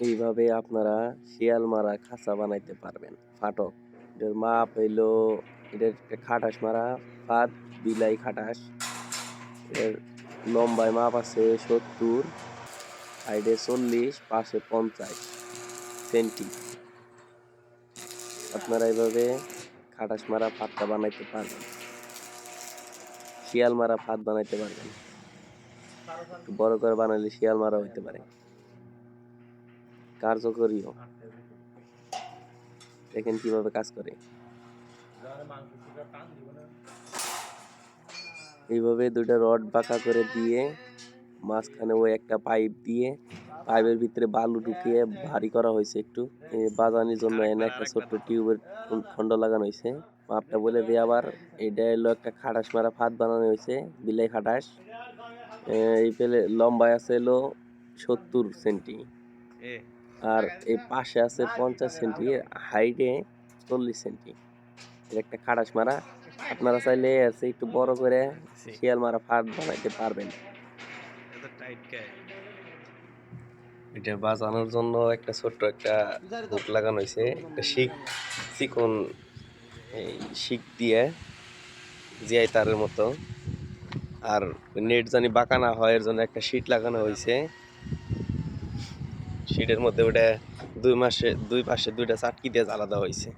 এইভাবে আপনারা শিয়াল মারা খাঁচা বানাইতে পারবেন। ফাটক। এটার মাপ হইল, এটার একটা খাটাস মারা, ফাঁদ, বিলাই খাটাস। এর লম্বায় মাপ আছে সত্তর সাইডে চল্লিশ, পাশে পঞ্চাশ সেন্টি। আপনারা এইভাবে খাটাস মারা, ফাঁদটা বানাইতে পারবেন। শিয়াল মারা, ফাঁদ বানাইতে পারবেন। বড় করে বানাইলে শিয়াল মারা হইতে পারে। কার্যকরীও। দেখেন কীভাবে কাজ করে। এইভাবে দুইটা রড বাঁকা করে দিয়ে, মাঝখানে ওই একটা পাইপ দিয়ে, পাইপের ভিতরে বালু ঢুকিয়ে ভারী করা হয়েছে একটু। বাজানির জন্য এনে একটা ছোট্ট টিউবের খন্ড লাগানো হয়েছে। মাপটা বলে দিয়ে আবার, এটা হলো একটা খাটাস মারা ফাঁদ বানানো হয়েছে, বিলাই খাটাস এই পেলে লম্বায় আছে হলো সত্তর সেন্টি। আর এই পাশে আছে পঞ্চাশ সেন্টি হাইটে চল্লিশ সেন্টি। এটা একটা খাটাস মারা। আপনারা চাইলে আছে একটু বড় করে শিয়াল মারা ফাঁদ বানাইতে পারবেন। এটা বাজানোর জন্য একটা ছোট্ট একটা হুক লাগানো হয়েছে। একটা শিক চিকন এই শিক দিয়ে জিআই তারের মতো। আর নেট জানি বাঁকা না হয় এর জন্য একটা শিট লাগানো হয়েছে। শীটের মধ্যে ওটা দুই মাসে দুই পাশে দুইটা চাটকি দিয়ে আলাদা হয়েছে।